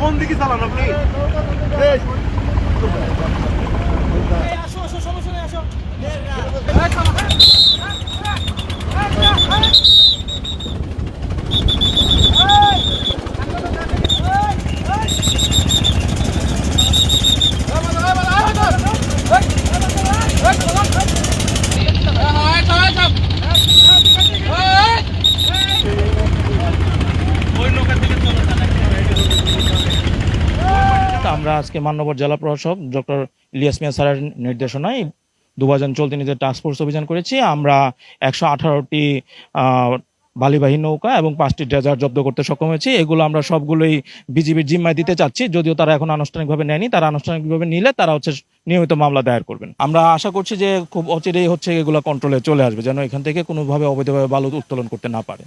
কোন দিকে চালান আপনি? আসো আসো সমস্যা নেই আসো। আমরা আজকে মান্যবর জেলা প্রশাসক ডক্টর ইলিয়াস মিয়া স্যারের নির্দেশনায় দুবাজন চলতি নিজের টাস্কফোর্স অভিযান করেছি। আমরা একশো আঠারোটি বালিবাহী নৌকা এবং পাঁচটি ড্রেজার জব্দ করতে সক্ষম হয়েছি। এগুলো আমরা সবগুলোই বিজিবির জিম্মায় দিতে চাচ্ছি। যদিও তারা এখন আনুষ্ঠানিকভাবে নেয়নি, তারা আনুষ্ঠানিকভাবে নিলে তারা হচ্ছে নিয়মিত মামলা দায়ের করবেন। আমরা আশা করছি যে খুব অচিরেই হচ্ছে এগুলো কন্ট্রোলে চলে আসবে, যেন এখান থেকে কোনোভাবে অবৈধভাবে বালু উত্তোলন করতে না পারে।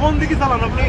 কোন দিকে চালান আপনি?